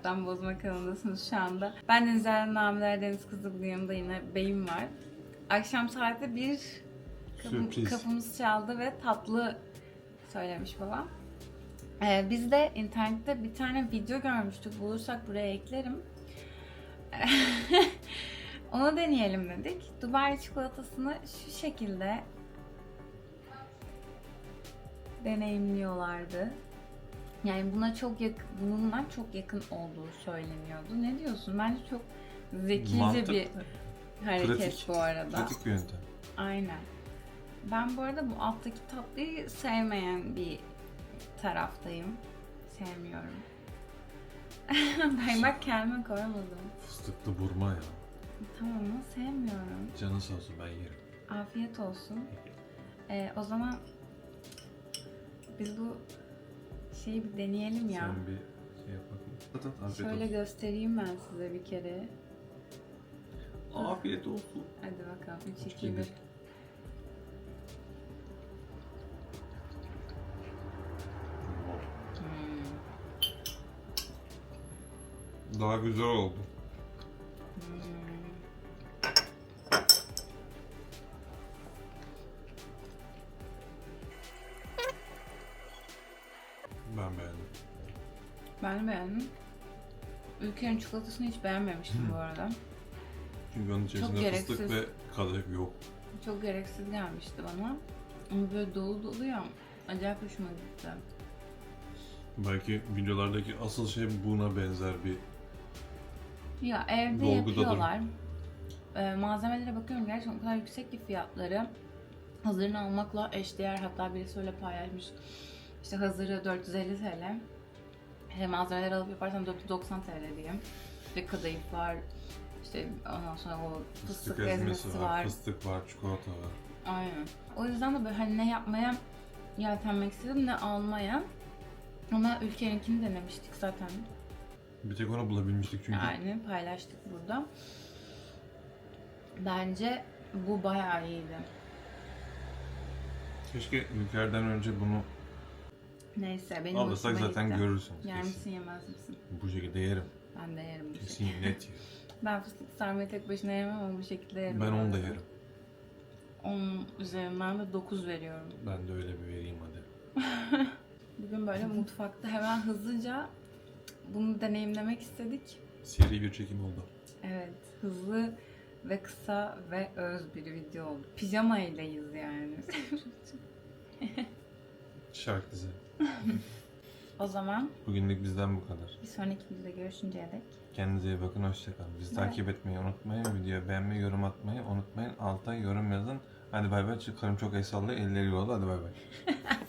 Adam Bozma kanalındasınız şu anda. Ben Deniz Eren Namiler Deniz Kızı bugün yanımda yine beyim var. Akşam saatte bir kapım- kapımız çaldı ve tatlı söylemiş babam. Ee, biz de internette bir tane video görmüştük. Bulursak buraya eklerim. Onu deneyelim dedik. Dubai çikolatasını şu şekilde deneyimliyorlardı. Yani buna çok yakın, bundan çok yakın olduğu söyleniyordu. Ne diyorsun? Bence çok zekice Mantıklı. bir hareket Pratik. bu arada. Pratik bir yöntem. Aynen. Ben bu arada bu alttaki tatlıyı sevmeyen bir taraftayım. Sevmiyorum. ben bak kendime koyamadım. Fıstıklı burma ya. Tamam ama sevmiyorum. Canı sağ olsun ben yerim. Afiyet olsun. Ee, o zaman biz bu şeyi bir deneyelim ya. Sen bir şey yap bakayım. At at afiyet Şöyle olsun. göstereyim ben size bir kere. Afiyet olsun. Hadi bakalım. 3, Üç, 2, iki, 1. bir. Daha güzel oldu. Beğendim. Ben de beğendim. Ülkenin çikolatasını hiç beğenmemiştim bu arada. Çünkü onun içerisinde gereksiz. fıstık ve kadayıf yok. Çok gereksiz gelmişti bana. Ama böyle dolu dolu ya. Acayip hoşuma gitti. Belki videolardaki asıl şey buna benzer bir Ya evde Dolgudadır. yapıyorlar. Ee, malzemelere bakıyorum gerçekten o kadar yüksek ki fiyatları. Hazırını almakla eşdeğer hatta birisi öyle paylaşmış. İşte hazırı 450 TL. E, malzemeleri alıp yaparsan 490 TL diyeyim. İşte kadayıf var. İşte ondan sonra o fıstık, fıstık ezmesi ezmesi var. var, fıstık var, çikolata var. Aynen. O yüzden de böyle hani ne yapmaya yeltenmek istedim ne almaya. Ama ülkeninkini denemiştik zaten. Bir tek onu bulabilmiştik çünkü. Yani paylaştık burada. Bence bu bayağı iyiydi. Keşke ülkelerden önce bunu Neyse benim alırsak hoşuma zaten gitti. görürsünüz. Yer kesin. misin yemez misin? Bu şekilde yerim. Ben de yerim bu Kesin şekilde. net yerim. Ben fıstık sarmayı tek başına yemem ama bu şekilde yerim. Ben onu da yerim. Onun üzerinden de 9 veriyorum. Ben de öyle bir vereyim hadi. Bugün böyle mutfakta hemen hızlıca bunu deneyimlemek istedik. Seri bir çekim oldu. Evet, hızlı ve kısa ve öz bir video oldu. Pijama ileyiz yani. Şark dizi. o zaman Bugünlük bizden bu kadar. bir sonraki videoda görüşünceye dek Kendinize iyi bakın, hoşçakalın. Bizi Bye. takip etmeyi unutmayın. Videoyu beğenmeyi, yorum atmayı unutmayın. Alta yorum yazın. Hadi bay bay. Çıkarım çok el sallıyor. Elleri yolda. Hadi bay bay.